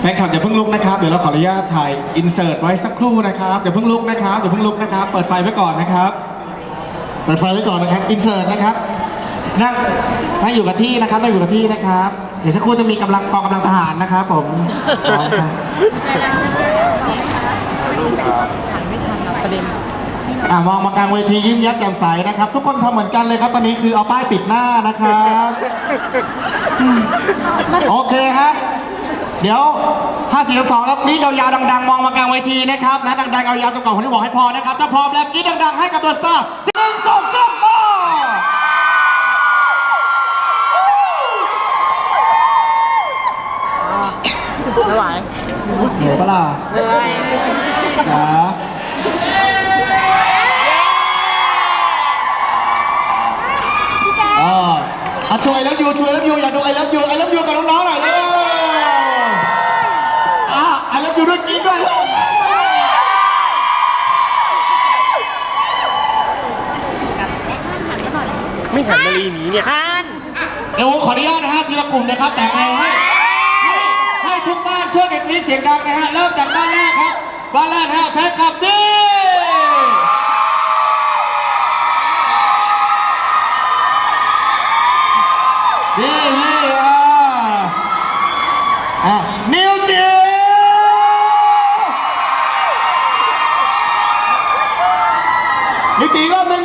แฟนคลับอย่าเพิ่งลุกนะครับ เดี๋ยวเราขออนุญาตถ่ายอินเสิร์ตไว้สักครู่นะครับอย่าเพิ่งลุกนะครับอย่าเพิ่งลุกนะครับ เปิดไฟไว้ก่อนนะครับ เปิดไฟไว้ก่อนนะครับ อินเสิร์ตนะครับ นั่งนั่งอยู่กับที่นะครับนั่งอยู่กับที่นะครับ เดี๋ยวสักครู่จะมีกำลังกองกำลังทหารนะครับผม อมครับอ่ามองมากลางเวทียิ้มแย้มแจ่มใสนะครับ ทุกคนทำเหมือนกันเลยครับ ตอนนี้คือเอาป้ายปิดหน้านะครับอืมโอเคฮะเดี๋ยว 5 4 2แล้วกรี๊ดยาวๆดัง ๆ มองมากลางเวทีนะครับนะดังๆเอายาวจนกว่าคนที่บอกให้พอนะครับถ้าพร้อมแล้วกรี๊ดดังๆให้กับเดอะสตาร์หนึ่งสองสามมาไม่ไหวเหนื่อยปะล่ะ เหนื่อยนะอ่า อะช่วยแล้วยูช่วยแล้วยูอยากดูไอ้แล้วยูไอ้แล้วยูกับน้องๆหน่อยเร็วอะไอ้แล้วยูด้วยกรี๊ดด้วยไม่หันมาลีหนีเนี่ยฮันเดี๋ยวผมขออนุญาตนะฮะทีละกลุ่มนะครับแต่ให้ให้ให้ให้ทุกบ้านช่วยกันกรี๊ดเสียงดังนะฮะเริ่มจากบ้านแรกครับบ้านแรกนะฮะแฟนคลับดี ดีดีอะอะนิวจิวนิวจิวอีกรอบหนึ